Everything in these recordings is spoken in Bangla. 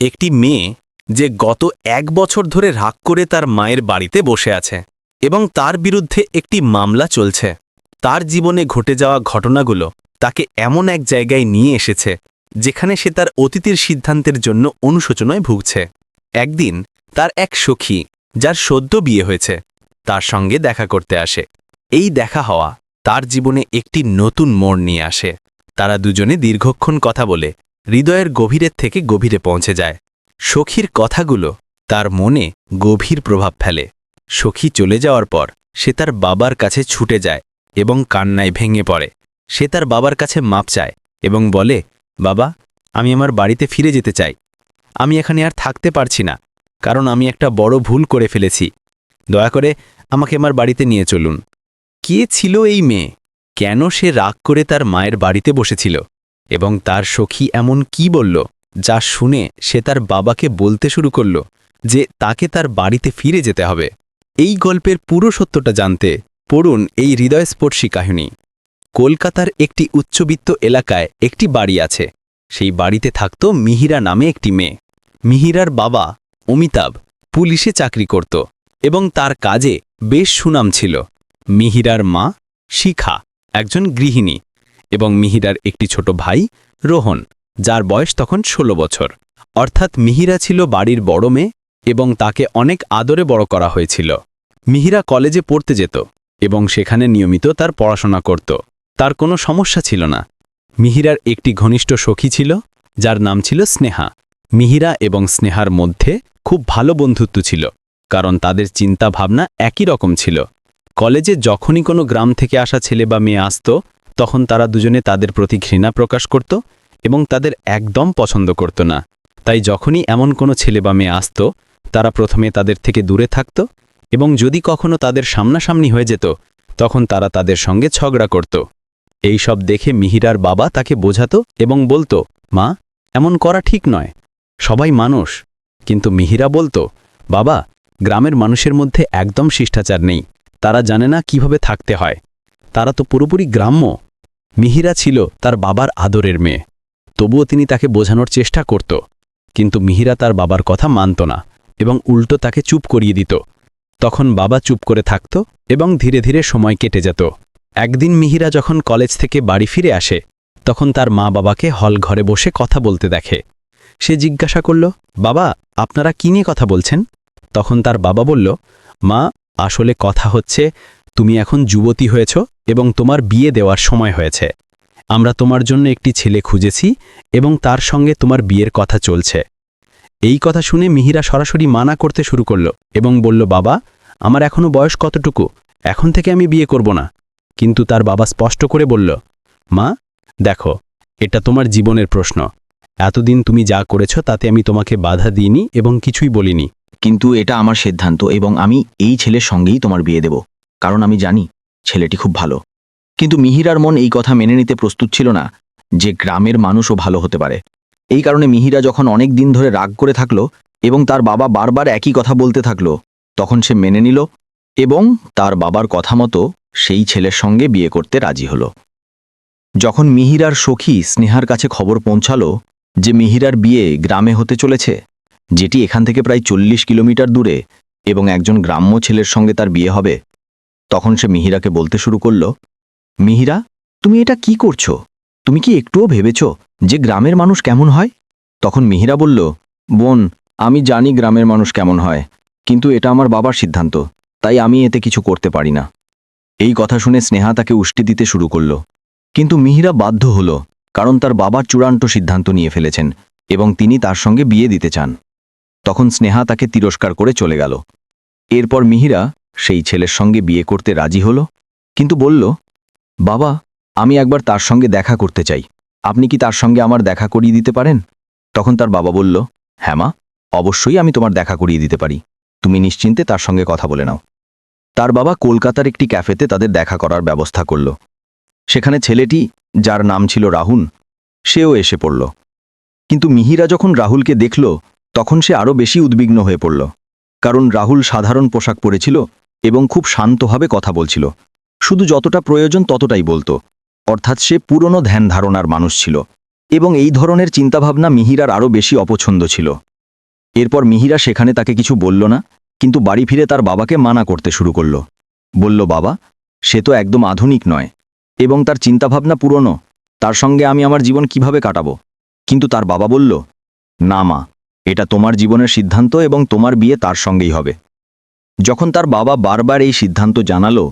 একটি মেয়ে যে গত এক বছর ধরে রাগ করে তার মায়ের বাড়িতে বসে আছে এবং তার বিরুদ্ধে একটি মামলা চলছে। তার জীবনে ঘটে যাওয়া ঘটনাগুলো তাকে এমন এক জায়গায় নিয়ে এসেছে যেখানে সে তার অতীতের সিদ্ধান্তের জন্য অনুশোচনায় ভুগছে। একদিন তার এক সখী, যার সদ্য বিয়ে হয়েছে, তার সঙ্গে দেখা করতে আসে। এই দেখা হওয়া তার জীবনে একটি নতুন মোড় নিয়ে আসে। তারা দুজনে দীর্ঘক্ষণ কথা বলে হৃদয়ের গভীরের থেকে গভীরে পৌঁছে যায়। সখীর কথাগুলো তার মনে গভীর প্রভাব ফেলে। সখী চলে যাওয়ার পর সে তার বাবার কাছে ছুটে যায় এবং কান্নায় ভেঙে পড়ে। সে তার বাবার কাছে মাপ চায় এবং বলে, বাবা, আমি আমার বাড়িতে ফিরে যেতে চাই। আমি এখানে আর থাকতে পারছি না, কারণ আমি একটা বড় ভুল করে ফেলেছি। দয়া করে আমাকে আমার বাড়িতে নিয়ে চলুন। কে ছিল এই মেয়ে? কেন সে রাগ করে তার মায়ের বাড়িতে বসেছিল? এবং তার সখী এমন কি বলল, যা শুনে সে তার বাবাকে বলতে শুরু করল, যে তাকে তার বাড়িতে ফিরে যেতে হবে। এই গল্পের পুরো সত্যটা জানতে পড়ুন এই হৃদয়স্পর্শী কাহিনী। কলকাতার একটি উচ্চবিত্ত এলাকায় একটি বাড়ি আছে। সেই বাড়িতে থাকত মিহিরা নামে একটি মেয়ে। মিহিরার বাবা অমিতাভ পুলিশে চাকরি করত এবং তার কাজে বেশ সুনাম ছিল। মিহিরার মা শিখা, একজন গৃহিণী। এবং মিহিরার একটি ছোট ভাই, রোহন, যার বয়স তখন ১৬ বছর। অর্থাৎ মিহিরা ছিল বাড়ির বড় মেয়ে এবং তাকে অনেক আদরে বড় করা হয়েছিল। মিহিরা কলেজে পড়তে যেত এবং সেখানে নিয়মিত তার পড়াশোনা করত। তার কোনো সমস্যা ছিল না। মিহিরার একটি ঘনিষ্ঠ সখী ছিল, যার নাম ছিল স্নেহা। মিহিরা এবং স্নেহার মধ্যে খুব ভালো বন্ধুত্ব ছিল, কারণ তাদের চিন্তা ভাবনা একই রকম ছিল। কলেজে যখনই কোনো গ্রাম থেকে আসা ছেলে বা মেয়ে আসত তখন তারা দুজনে তাদের প্রতি ঘৃণা প্রকাশ করত এবং তাদের একদম পছন্দ করত না। তাই যখনই এমন কোনো ছেলে বা মেয়ে আসত, তারা প্রথমে তাদের থেকে দূরে থাকত এবং যদি কখনো তাদের সামনাসামনি হয়ে যেত, তখন তারা তাদের সঙ্গে ঝগড়া করত। এই সব দেখে মিহিরার বাবা তাকে বোঝাতো এবং বলতো, মা, এমন করা ঠিক নয়। সবাই মানুষ। কিন্তু মিহিরা বলতো, বাবা, গ্রামের মানুষের মধ্যে একদম শিষ্টাচার নেই। তারা জানে না কীভাবে থাকতে হয়। তারা তো পুরোপুরি গ্রাম্য। মিহিরা ছিল তার বাবার আদরের মেয়ে। তবুও তিনি তাকে বোঝানোর চেষ্টা করত। কিন্তু মিহিরা তার বাবার কথা মানত না এবং উল্টো তাকে চুপ করিয়ে দিত। তখন বাবা চুপ করে থাকত এবং ধীরে ধীরে সময় কেটে যেত। একদিন মিহিরা যখন কলেজ থেকে বাড়ি ফিরে আসে, তখন তার মা বাবাকে হল ঘরে বসে কথা বলতে দেখে। সে জিজ্ঞাসা করল, বাবা, আপনারা কি নিয়ে কথা বলছেন? তখন তার বাবা বলল, মা, আসলে কথা হচ্ছে, তুমি এখন যুবতী হয়েছ এবং তোমার বিয়ে দেওয়ার সময় হয়েছে। আমরা তোমার জন্য একটি ছেলে খুঁজেছি এবং তার সঙ্গে তোমার বিয়ের কথা চলছে। এই কথা শুনে মিহিরা সরাসরি মানা করতে শুরু করল এবং বলল, বাবা, আমার এখনও বয়স কতটুকু? এখন থেকে আমি বিয়ে করব না। কিন্তু তার বাবা স্পষ্ট করে বলল, মা, দেখো, এটা তোমার জীবনের প্রশ্ন। এতদিন তুমি যা করেছ তাতে আমি তোমাকে বাধা দিইনি এবং কিছুই বলিনি। কিন্তু এটা আমার সিদ্ধান্ত এবং আমি এই ছেলের সঙ্গেই তোমার বিয়ে দেব। কারণ আমি জানি ছেলেটি খুব ভালো। কিন্তু মিহিরার মন এই কথা মেনে নিতে প্রস্তুত ছিল না যে গ্রামের মানুষও ভালো হতে পারে। এই কারণে মিহিরা যখন অনেক দিন ধরে রাগ করে থাকল এবং তার বাবা বারবার একই কথা বলতে থাকল, তখন সে মেনে নিল এবং তার বাবার কথা মতো সেই ছেলের সঙ্গে বিয়ে করতে রাজি হল। যখন মিহিরার সখী স্নেহার কাছে খবর পৌঁছালো যে মিহিরার বিয়ে গ্রামে হতে চলেছে, যেটি এখান থেকে প্রায় চল্লিশ কিলোমিটার দূরে এবং একজন গ্রাম্য ছেলের সঙ্গে তার বিয়ে হবে তখন সে মিহিরাকে বলতে শুরু করল, মিহিরা, তুমি এটা কি করছ? তুমি কি একটুও ভেবেছ যে গ্রামের মানুষ কেমন হয়? তখন মিহিরা বলল, বোন, আমি জানি গ্রামের মানুষ কেমন হয়, কিন্তু এটা আমার বাবার সিদ্ধান্ত, তাই আমি এতে কিছু করতে পারি না। এই কথা শুনে স্নেহা তাকে উষ্টি দিতে শুরু করল। কিন্তু মিহিরা বাধ্য হল, কারণ তার বাবার চূড়ান্ত সিদ্ধান্ত নিয়ে ফেলেছেন এবং তিনি তার সঙ্গে বিয়ে দিতে চান। তখন স্নেহা তাকে তিরস্কার করে চলে গেল। এরপর মিহিরা সেই ছেলের সঙ্গে বিয়ে করতে রাজি হল? কিন্তু বলল, বাবা, আমি একবার তার সঙ্গে দেখা করতে চাই। আপনি কি তার সঙ্গে আমার দেখা করিয়ে দিতে পারেন? তখন তার বাবা বলল হ্যাঁ মা, অবশ্যই আমি তোমার দেখা করিয়ে দিতে পারি। তুমি নিশ্চিন্তে তার সঙ্গে কথা বলে নাও। তার বাবা কলকাতার একটি ক্যাফেতে তাদের দেখা করার ব্যবস্থা করল। সেখানে ছেলেটি, যার নাম ছিল রাহুল, সেও এসে পড়ল। কিন্তু মিহিরা যখন রাহুলকে দেখল, তখন সে আরও বেশি উদ্বিগ্ন হয়ে পড়ল। কারণ রাহুল সাধারণ পোশাক পরেছিল এবং খুব শান্তভাবে কথা বলছিল। শুধু যতটা প্রয়োজন ততটাই বলতো। অর্থাৎ সে পুরনো ধ্যান ধারণার মানুষ ছিল এবং এই ধরনের চিন্তাভাবনা মিহিরার আরও বেশি অপছন্দ ছিল। এরপর মিহিরা সেখানে তাকে কিছু বলল না, কিন্তু বাড়ি ফিরে তার বাবাকে মানা করতে শুরু করল। বলল, বাবা, সে তো একদম আধুনিক নয় এবং তার চিন্তাভাবনা পুরনো, তার সঙ্গে আমি আমার জীবন কীভাবে কাটাবো? কিন্তু তার বাবা বলল, না মা, এটা তোমার জীবনের সিদ্ধান্ত এবং তোমার বিয়ে তার সঙ্গেই হবে। যখন তার বাবা বারবার এই সিদ্ধান্ত জানালো,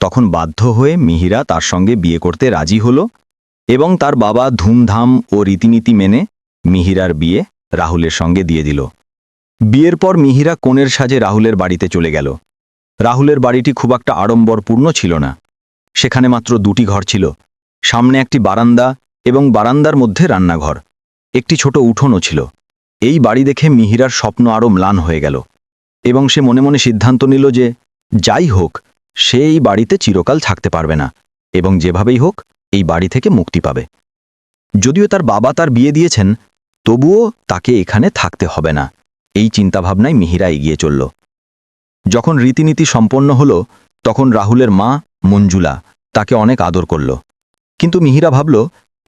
তখন বাধ্য হয়ে মিহিরা তার সঙ্গে বিয়ে করতে রাজি হল এবং তার বাবা ধুমধাম ও রীতিনীতি মেনে মিহিরার বিয়ে রাহুলের সঙ্গে দিয়ে দিল। বিয়ের পর মিহিরা কোণের সাজে রাহুলের বাড়িতে চলে গেল। রাহুলের বাড়িটি খুব একটা আড়ম্বরপূর্ণ ছিল না। সেখানে মাত্র দুটি ঘর ছিল, সামনে একটি বারান্দা এবং বারান্দার মধ্যে রান্নাঘর। একটি ছোট উঠোনও ছিল। এই বাড়ি দেখে মিহিরার স্বপ্ন আরও ম্লান হয়ে গেল। এবং সে মনে মনে সিদ্ধান্ত নিল যে যাই হোক, সে এই বাড়িতে চিরকাল থাকতে পারবে না, এবং যেভাবেই হোক, এই বাড়ি থেকে মুক্তি পাবে। যদিও তার বাবা তার বিয়ে দিয়েছেন, তবুও তাকে এখানে থাকতে হবে না। এই চিন্তাভাবনায় মিহিরা এগিয়ে চলল। যখন রীতিনীতি সম্পন্ন হল, তখন রাহুলের মা মঞ্জুলা তাকে অনেক আদর করল। কিন্তু মিহিরা ভাবল,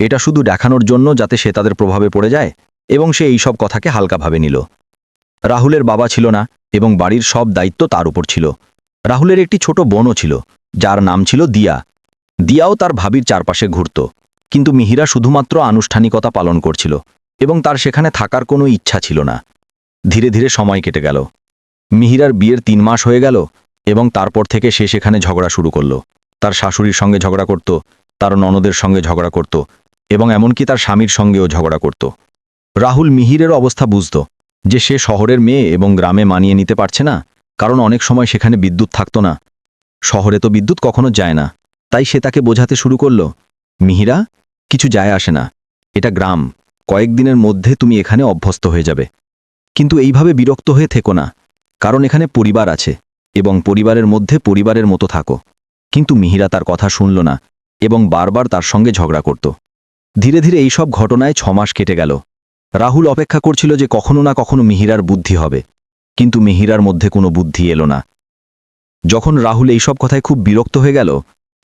এটা শুধু দেখানোর জন্য যাতে সে তাদের প্রভাবে পড়ে যায়, এবং সে এই সব কথাকে হালকাভাবে নিল। রাহুলের বাবা ছিল না এবং বাড়ির সব দায়িত্ব তার উপর ছিল। রাহুলের একটি ছোট বোনও ছিল, যার নাম ছিল দিয়া। দিয়াও তার ভাবির চারপাশে ঘুরত, কিন্তু মিহিরা শুধুমাত্র আনুষ্ঠানিকতা পালন করছিল এবং তার সেখানে থাকার কোনো ইচ্ছা ছিল না। ধীরে ধীরে সময় কেটে গেল। মিহিরার বিয়ের তিন মাস হয়ে গেল এবং তারপর থেকে সে সেখানে ঝগড়া শুরু করল। তার শাশুড়ির সঙ্গে ঝগড়া করত, তার ননদের সঙ্গে ঝগড়া করত এবং এমনকি তার স্বামীর সঙ্গেও ঝগড়া করত। রাহুল মিহিরের অবস্থা বুঝত যে সে শহরের মেয়ে এবং গ্রামে মানিয়ে নিতে পারছে না, কারণ অনেক সময় সেখানে বিদ্যুৎ থাকত না। শহরে তো বিদ্যুৎ কখনো যায় না। তাই সে তাকে বোঝাতে শুরু করল, মিহিরা, কিছু যায় আসে না। এটা গ্রাম। কয়েকদিনের মধ্যে তুমি এখানে অভ্যস্ত হয়ে যাবে। কিন্তু এইভাবে বিরক্ত হয়ে থেকো না, কারণ এখানে পরিবার আছে এবং পরিবারের মধ্যে পরিবারের মতো থাকো। কিন্তু মিহিরা তার কথা শুনল না এবং বারবার তার সঙ্গে ঝগড়া করত। ধীরে ধীরে এইসব ঘটনায় ছমাস কেটে গেল। রাহুল অপেক্ষা করছিল যে কখনো না কখনো মিহিরার বুদ্ধি হবে। কিন্তু মিহিরার মধ্যে কোনো বুদ্ধি এলো না। যখন রাহুল এইসব কথায় খুব বিরক্ত হয়ে গেল,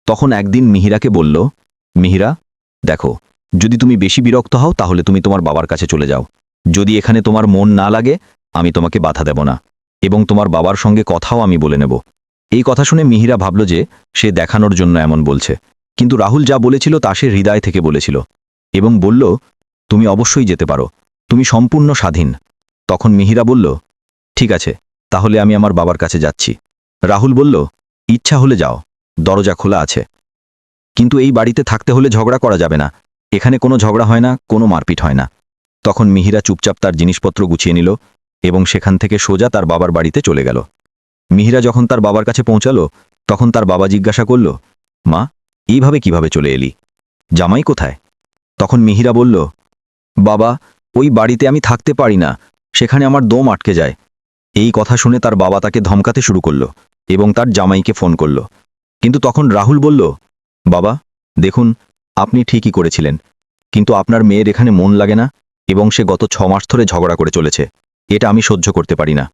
তখন একদিন মিহিরাকে বলল, মিহিরা, দেখো, যদি তুমি বেশি বিরক্ত হও, তাহলে তুমি তোমার বাবার কাছে চলে যাও। যদি এখানে তোমার মন না লাগে, আমি তোমাকে বাধা দেব না। এবং তোমার বাবার সঙ্গে কথাও আমি বলে নেব। এই কথা শুনে মিহিরা ভাবল যে সে দেখানোর জন্য এমন বলছে। কিন্তু রাহুল যা বলেছিল তা সে হৃদয় থেকে বলেছিল। এবং বলল তুমি অবশ্যই যেতে পারো। তুমি সম্পূর্ণ স্বাধীন। তখন মিহিরা বলল, ঠিক আছে, তাহলে আমি আমার বাবার কাছে যাচ্ছি। রাহুল বলল, ইচ্ছা হলে যাও, দরজা খোলা আছে। কিন্তু এই বাড়িতে থাকতে হলে ঝগড়া করা যাবে না। এখানে কোনো ঝগড়া হয় না, কোনো মারপিট হয় না। তখন মিহিরা চুপচাপ তার জিনিসপত্র গুছিয়ে নিল এবং সেখান থেকে সোজা তার বাবার বাড়িতে চলে গেল। মিহিরা যখন তার বাবার কাছে পৌঁছালো, তখন তার বাবা জিজ্ঞাসা করল, মা, এইভাবে কীভাবে চলে এলি? জামাই কোথায়? তখন মিহিরা বলল বাবা, ওই বাড়িতে আমি থাকতে পারি না। সেখানে আমার দম আটকে যায়। এই কথা শুনে তার বাবা তাকে ধমকাতে শুরু করল এবং তার জামাইকে ফোন করল। কিন্তু তখন রাহুল বলল, বাবা, দেখুন, আপনি ঠিকই করেছিলেন। কিন্তু আপনার মেয়ের এখানে মন লাগে না এবং সে গত ছ মাস ধরে ঝগড়া করে চলেছে। এটা আমি সহ্য করতে পারি না।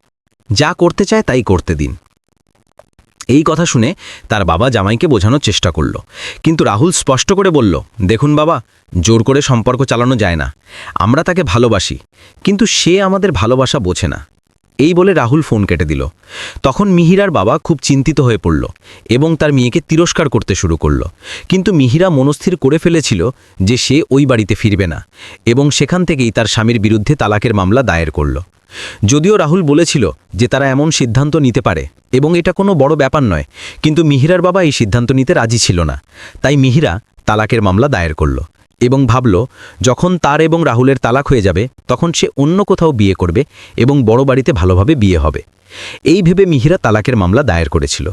যা করতে চায় তাই করতে দিন। এই কথা শুনে তার বাবা জামাইকে বোঝানোর চেষ্টা করল। কিন্তু রাহুল স্পষ্ট করে বলল, দেখুন বাবা, জোর করে সম্পর্ক চালানো যায় না। আমরা তাকে ভালোবাসি, কিন্তু সে আমাদের ভালোবাসা বোঝে না। এই বলে রাহুল ফোন কেটে দিল। তখন মিহিরার বাবা খুব চিন্তিত হয়ে পড়ল এবং তার মেয়েকে তিরস্কার করতে শুরু করল। কিন্তু মিহিরা মনস্থির করে ফেলেছিল যে সে ওই বাড়িতে ফিরবে না এবং সেখান থেকেই তার স্বামীর বিরুদ্ধে তালাকের মামলা দায়ের করল। যদিও রাহুল বলেছিল যে তারা এমন সিদ্ধান্ত নিতে পারে, এবং এটা কোনো বড় ব্যাপার নয়, কিন্তু মিহিরার বাবা এই সিদ্ধান্ত নিতে রাজি ছিল না। তাই মিহিরা তালাকের মামলা দায়ের করল এবং ভাবল, যখন তার এবং রাহুলের তালাক হয়ে যাবে, তখন সে অন্য কোথাও বিয়ে করবে এবং বড় বাড়িতে ভালোভাবে বিয়ে হবে। এই ভেবে মিহিরা তালাকের মামলা দায়ের করেছিল।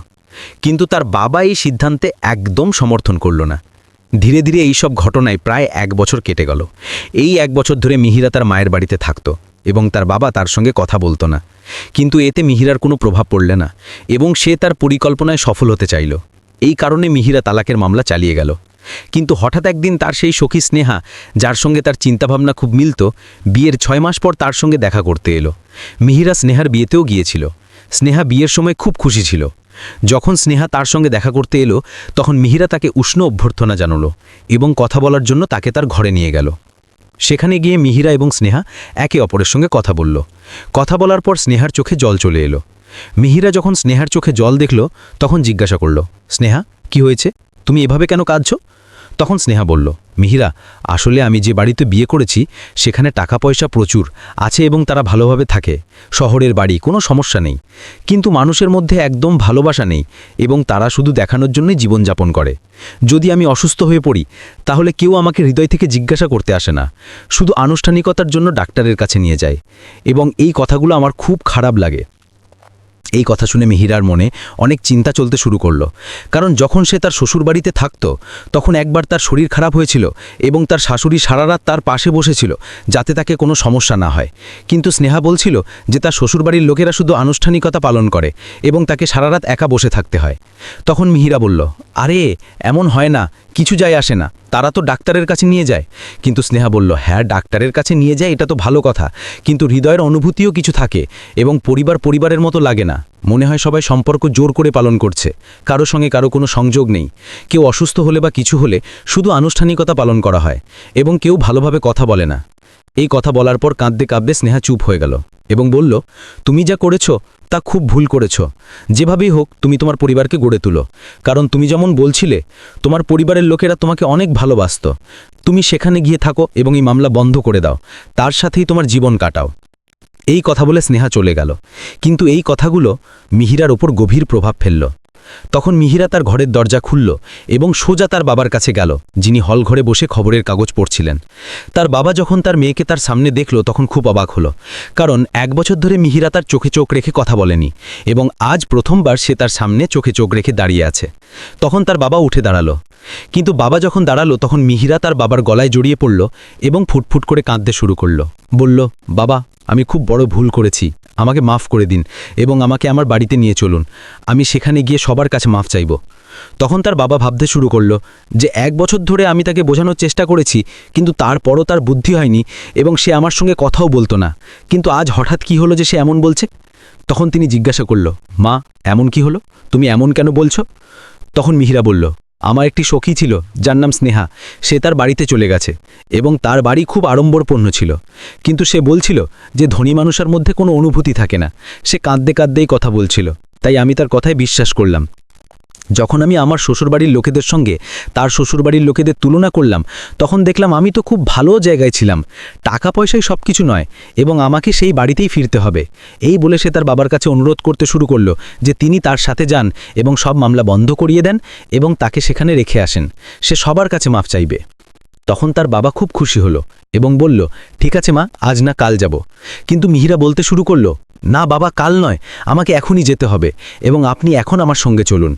কিন্তু তার বাবা এই সিদ্ধান্তে একদম সমর্থন করল না। ধীরে ধীরে এই সব ঘটনায় প্রায় এক বছর কেটে গেল। এই এক বছর ধরে মিহিরা তার মায়ের বাড়িতে থাকত। এবং তার বাবা তার সঙ্গে কথা বলতো না। কিন্তু এতে মিহিরার কোনো প্রভাব পড়লে না এবং সে তার পরিকল্পনায় সফল হতে চাইল। এই কারণে মিহিরা তালাকের মামলা চালিয়ে গেল। কিন্তু হঠাৎ একদিন তার সেই সখী স্নেহা, যার সঙ্গে তার চিন্তাভাবনা খুব মিলত, বিয়ের ছয় মাস পর তার সঙ্গে দেখা করতে এলো। মিহিরা স্নেহার বিয়েতেও গিয়েছিল। স্নেহা বিয়ের সময় খুব খুশি ছিল। যখন স্নেহা তার সঙ্গে দেখা করতে এলো, তখন মিহিরা তাকে উষ্ণ অভ্যর্থনা জানালো এবং কথা বলার জন্য তাকে তার ঘরে নিয়ে গেল। সেখানে গিয়ে মিহিরা এবং স্নেহা একে অপরের সঙ্গে কথা বলল। কথা বলার পর স্নেহার চোখে জল চলে এলো। মিহিরা যখন স্নেহার চোখে জল দেখল, তখন জিজ্ঞাসা করল, স্নেহা, কি হয়েছে? তুমি এভাবে কেন কাঁদছ? তখন স্নেহা বলল, মিহিরা, আসলে আমি যে বাড়িতে বিয়ে করেছি, সেখানে টাকা পয়সা প্রচুর, আছে এবং তারা ভালোভাবে থাকে, শহরের বাড়ি, কোনো সমস্যা নেই। কিন্তু মানুষের মধ্যে একদম ভালোবাসা নেই এবং তারা শুধু দেখানোর জন্যই জীবনযাপন করে। যদি আমি অসুস্থ হয়ে পড়ি, তাহলে কেউ আমাকে হৃদয় থেকে জিজ্ঞাসা করতে আসে না। শুধু আনুষ্ঠানিকতার জন্য ডাক্তারের কাছে নিয়ে যায়। এবং এই কথাগুলো আমার খুব খারাপ লাগে। এই কথা শুনে মিহিরার মনে অনেক চিন্তা চলতে শুরু করল। কারণ যখন সে তার শ্বশুরবাড়িতে থাকত, তখন একবার তার শরীর খারাপ হয়েছিল এবং তার শাশুড়ি সারা রাত তার পাশে বসেছিল যাতে তাকে কোনো সমস্যা না হয়। কিন্তু স্নেহা বলছিল যে তার শ্বশুরবাড়ির লোকেরা শুধু আনুষ্ঠানিকতা পালন করে এবং তাকে সারা রাত একা বসে থাকতে হয়। তখন মিহিরা বলল, আরে, এমন হয় না, কিছু যায় আসে না, তারা তো ডাক্তারের কাছে নিয়ে যায়। কিন্তু স্নেহা বলল হ্যাঁ ডাক্তারের কাছে নিয়ে যায়, এটা তো ভালো কথা। কিন্তু হৃদয়ের অনুভূতিও কিছু থাকে এবং পরিবার পরিবারের মতো লাগে না। মনে হয় সবাই সম্পর্ক জোর করে পালন করছে। কারও সঙ্গে কারও কোনো সংযোগ নেই। কেউ অসুস্থ হলে বা কিছু হলে শুধু আনুষ্ঠানিকতা পালন করা হয় এবং কেউ ভালোভাবে কথা বলে না। এই কথা বলার পর কাঁদতে কাঁদতে স্নেহা চুপ হয়ে গেল এবং বলল, তুমি যা করেছ, তা খুব ভুল করেছ। যেভাবেই হোক, তুমি তোমার পরিবারকে গড়ে তুলো। কারণ তুমি যেমন বলছিলে, তোমার পরিবারের লোকেরা তোমাকে অনেক ভালোবাসত। তুমি সেখানে গিয়ে থাকো এবং এই মামলা বন্ধ করে দাও। তার সাথেই তোমার জীবন কাটাও। এই কথা বলে স্নেহা চলে গেল। কিন্তু এই কথাগুলো মিহিরার ওপর গভীর প্রভাব ফেলল। তখন মিহিরা তার ঘরের দরজা খুলল এবং সোজা তার বাবার কাছে গেল, যিনি হল ঘরে বসে খবরের কাগজ পড়ছিলেন। তার বাবা যখন তার মেয়েকে তার সামনে দেখল, তখন খুব অবাক হলো, কারণ এক বছর ধরে মিহিরা তার চোখে চোখ রেখে কথা বলেনি এবং আজ প্রথমবার সে তার সামনে চোখে চোখ রেখে দাঁড়িয়ে আছে। তখন তার বাবা উঠে দাঁড়াল। কিন্তু বাবা যখন দাঁড়াল, তখন মিহিরা তার বাবার গলায় জড়িয়ে পড়ল এবং ফুটফুট করে কাঁদতে শুরু করল। বলল, বাবা আমি খুব বড় ভুল করেছি। আমাকে মাফ করে দিন এবং আমাকে আমার বাড়িতে নিয়ে চলুন। আমি সেখানে গিয়ে সবার কাছে মাফ চাইব। তখন তার বাবা ভাবতে শুরু করল যে এক বছর ধরে আমি তাকে বোঝানোর চেষ্টা করেছি, কিন্তু তারপরও তার বুদ্ধি হয়নি এবং সে আমার সঙ্গে কথাও বলতো না। কিন্তু আজ হঠাৎ কি হলো যে সে এমন বলছে? তখন তিনি জিজ্ঞাসা করল, মা, এমন কি হলো? তুমি এমন কেন বলছো? তখন মিহিরা বলল আমার একটি সখী ছিল, যার নাম স্নেহা। সে তার বাড়িতে চলে গেছে এবং তার বাড়ি খুব আড়ম্বরপূর্ণ ছিল। কিন্তু সে বলছিল যে ধনী মানুষের মধ্যে কোনো অনুভূতি থাকে না। সে কাঁদতে কাঁদতেই কথা বলছিল। তাই আমি তার কথায় বিশ্বাস করলাম। যখন আমি আমার শ্বশুরবাড়ির লোকেদের সঙ্গে তার শ্বশুরবাড়ির লোকেদের তুলনা করলাম, তখন দেখলাম আমি তো খুব ভালো জায়গায় ছিলাম। টাকা পয়সাই সব কিছু নয় এবং আমাকে সেই বাড়িতেই ফিরতে হবে। এই বলে সে তার বাবার কাছে অনুরোধ করতে শুরু করল যে তিনি তার সাথে যান এবং সব মামলা বন্ধ করিয়ে দেন এবং তাকে সেখানে রেখে আসেন। সে সবার কাছে মাফ চাইবে। তখন তার বাবা খুব খুশি হলো এবং বলল, ঠিক আছে মা, আজ না কাল যাব। কিন্তু মিহিরা বলতে শুরু করল, না বাবা, কাল নয়, আমাকে এখনই যেতে হবে এবং আপনি এখন আমার সঙ্গে চলুন।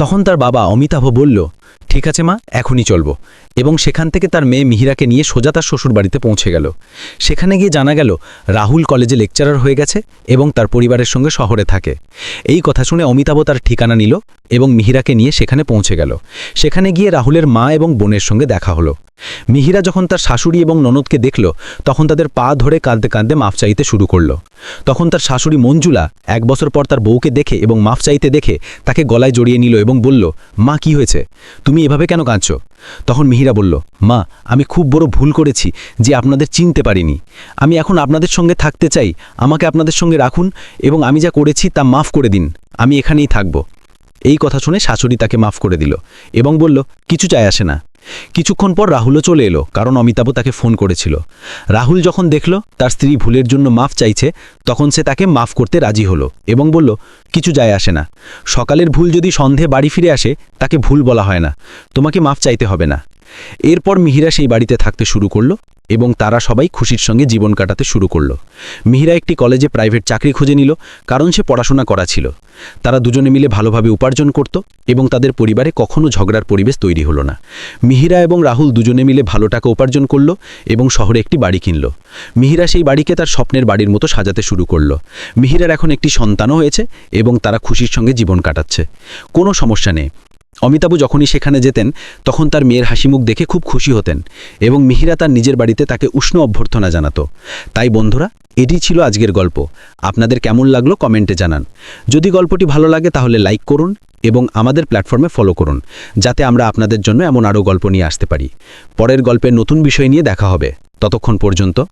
তখন তার বাবা অমিতাভ বলল, ঠিক আছে মা, এখনই চলবো। এবং সেখান থেকে তার মেয়ে মিহিরাকে নিয়ে সোজা তার শ্বশুরবাড়িতে পৌঁছে গেল। সেখানে গিয়ে জানা গেল, রাহুল কলেজে লেকচারার হয়ে গেছে এবং তার পরিবারের সঙ্গে শহরে থাকে। এই কথা শুনে অমিতাভ তার ঠিকানা নিল এবং মিহিরাকে নিয়ে সেখানে পৌঁছে গেল। সেখানে গিয়ে রাহুলের মা এবং বোনের সঙ্গে দেখা হলো। মিহিরা যখন তার শাশুড়ি এবং ননদকে দেখল, তখন তাদের পা ধরে কাঁদতে কাঁদতে মাফ চাইতে শুরু করল। তখন তার শাশুড়ি মঞ্জুলা এক বছর পর তার বউকে দেখে এবং মাফ চাইতে দেখে তাকে গলায় জড়িয়ে নিল এবং বলল, মা, কি হয়েছে? তুমি এভাবে কেন কাঁদছ? তখন মিহিরা বলল, মা, আমি খুব বড় ভুল করেছি যে আপনাদের চিনতে পারিনি। আমি এখন আপনাদের সঙ্গে থাকতে চাই। আমাকে আপনাদের সঙ্গে রাখুন এবং আমি যা করেছি তা মাফ করে দিন। আমি এখানেই থাকব। এই কথা শুনে শাশুড়ি তাকে মাফ করে দিল এবং বলল, কিছু চাই আসে না। কিছুক্ষণ পর রাহুলও চলে এলো, কারণ অমিতাভ তাকে ফোন করেছিল। রাহুল যখন দেখল, তার স্ত্রী ভুলের জন্য মাফ চাইছে, তখন সে তাকে মাফ করতে রাজি হলো এবং বলল, কিছু যায় আসে না। সকালের ভুল যদি সন্ধে বাড়ি ফিরে আসে, তাকে ভুল বলা হয় না। তোমাকে মাফ চাইতে হবে না। এরপর মিহিরা সেই বাড়িতে থাকতে শুরু করল এবং তারা সবাই খুশির সঙ্গে জীবন কাটাতে শুরু করল। মিহিরা একটি কলেজে প্রাইভেট চাকরি খুঁজে নিল, কারণ সে পড়াশোনা করা ছিল। তারা দুজনে মিলে ভালোভাবে উপার্জন করত এবং তাদের পরিবারে কখনো ঝগড়ার পরিবেশ তৈরি হলো না। মিহিরা এবং রাহুল দুজনে মিলে ভালো টাকা উপার্জন করল এবং শহরে একটি বাড়ি কিনল। মিহিরা সেই বাড়িকে তার স্বপ্নের বাড়ির মতো সাজাতে শুরু করল। মিহিরার এখন একটি সন্তানও হয়েছে এবং তারা খুশির সঙ্গে জীবন কাটাচ্ছে। কোনো সমস্যা নেই। অমিতাভ যখনই সেখানে যেতেন, তখন তার মেয়ের হাসিমুখ দেখে খুব খুশি হতেন এবং মিহিরা তার নিজের বাড়িতে তাকে উষ্ণ অভ্যর্থনা জানাতো। তাই বন্ধুরা, এটি ছিল আজকের গল্প। আপনাদের কেমন লাগল কমেন্টে জানান। যদি গল্পটি ভালো লাগে তাহলে লাইক করুন এবং আমাদের প্ল্যাটফর্মে ফলো করুন, যাতে আমরা আপনাদের জন্য এমন আরও গল্প নিয়ে আসতে পারি। পরের গল্পের নতুন বিষয় নিয়ে দেখা হবে। ততক্ষণ পর্যন্ত